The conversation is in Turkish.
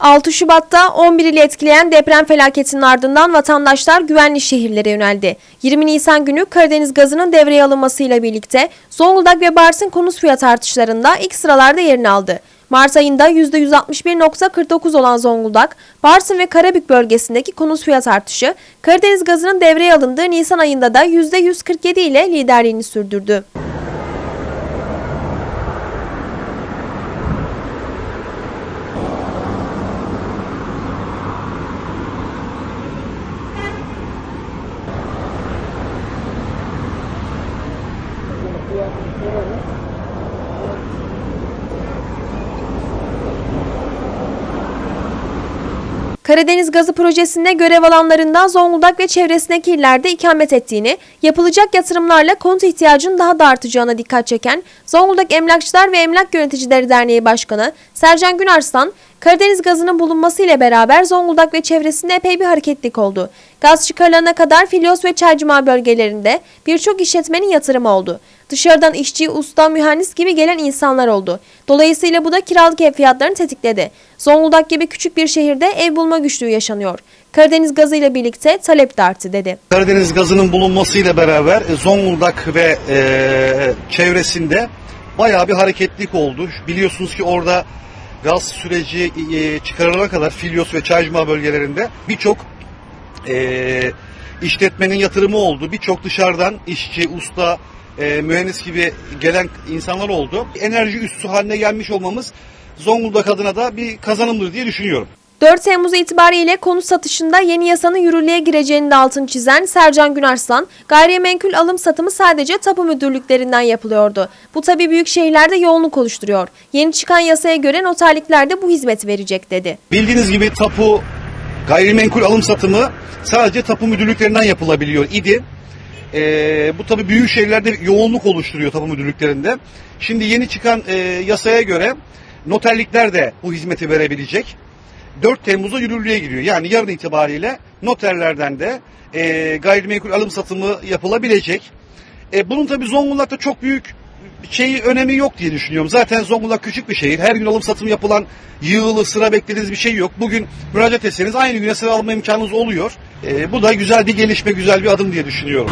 6 Şubat'ta 11 ili etkileyen deprem felaketinin ardından vatandaşlar güvenli şehirlere yöneldi. 20 Nisan günü Karadeniz gazının devreye alınmasıyla birlikte Zonguldak ve Bars'ın konut fiyat artışlarında ilk sıralarda yerini aldı. Mart ayında %161.49 olan Zonguldak, Barsın ve Karabük bölgesindeki konut fiyat artışı, Karadeniz gazının devreye alındığı Nisan ayında da %147 ile liderliğini sürdürdü. Karadeniz Gazı Projesi'nde görev alanlarından Zonguldak ve çevresindeki illerde ikamet ettiğini, yapılacak yatırımlarla konut ihtiyacının daha da artacağına dikkat çeken Zonguldak Emlakçılar ve Emlak Yöneticileri Derneği Başkanı Sercan Günarslan, Karadeniz gazının bulunması ile beraber Zonguldak ve çevresinde epey bir hareketlik oldu. Gaz çıkarılana kadar Filyos ve Çaycuma bölgelerinde birçok işletmenin yatırımı oldu. Dışarıdan işçi, usta, mühendis gibi gelen insanlar oldu. Dolayısıyla bu da kiralık ev fiyatlarını tetikledi. Zonguldak gibi küçük bir şehirde ev bulma güçlüğü yaşanıyor. Karadeniz gazı ile birlikte talep de arttı dedi. Karadeniz gazının bulunmasıyla beraber e, Zonguldak ve e, çevresinde bayağı bir hareketlik oldu. Biliyorsunuz ki orada gaz süreci e, çıkarılana kadar Filyos ve Çaycuma bölgelerinde birçok e, işletmenin yatırımı oldu. Birçok dışarıdan işçi, usta, e, mühendis gibi gelen insanlar oldu. Enerji üssü haline gelmiş olmamız Zonguldak adına da bir kazanımdır diye düşünüyorum. 4 Temmuz itibariyle konut satışında yeni yasanın yürürlüğe gireceğinin de altını çizen Sercan Günarslan, gayrimenkul alım satımı sadece tapu müdürlüklerinden yapılıyordu. Bu tabi büyük şehirlerde yoğunluk oluşturuyor. Yeni çıkan yasaya göre noterlikler de bu hizmeti verecek dedi. Bildiğiniz gibi tapu gayrimenkul alım satımı sadece tapu müdürlüklerinden yapılabiliyor idi. Ee, bu tabi büyük şehirlerde yoğunluk oluşturuyor tapu müdürlüklerinde. Şimdi yeni çıkan e, yasaya göre noterlikler de bu hizmeti verebilecek. 4 Temmuz'da yürürlüğe giriyor. Yani yarın itibariyle noterlerden de e, gayrimenkul alım satımı yapılabilecek. E, bunun tabi Zonguldak'ta çok büyük şeyi önemi yok diye düşünüyorum. Zaten Zonguldak küçük bir şehir. Her gün alım satım yapılan yığılı sıra beklediğiniz bir şey yok. Bugün müracaat etseniz aynı güne sıra alma imkanınız oluyor. E, bu da güzel bir gelişme, güzel bir adım diye düşünüyorum.